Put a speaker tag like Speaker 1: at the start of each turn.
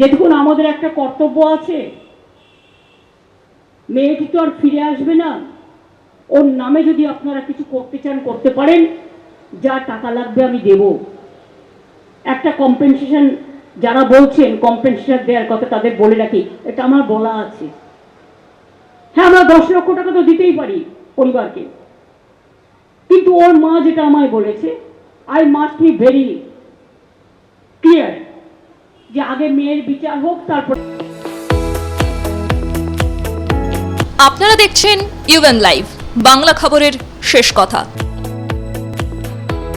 Speaker 1: দেখুন আমাদের একটা কর্তব্য আছে। মেয়েটি তো আর ফিরে আসবে না। ওর নামে যদি আপনারা কিছু করতে চান, করতে পারেন। যা টাকা লাগবে আমি দেব। একটা কম্পেনসেশন যারা বলছেন কম্পেনসেশন দেওয়ার কথা তাদের বলে রাখি, এটা আমার বলা আছে। হ্যাঁ আমরা দশ লক্ষ টাকা তো দিতেই পারি পরিবারকে। কিন্তু ওর মা যেটা আমায় বলেছে আই মাস্ট বি ভেরি যে আগে মেয়ের বিচার হোক তারপর
Speaker 2: আপনারা দেখছেন ইউএন লাইভ বাংলা খবরের শেষ কথা।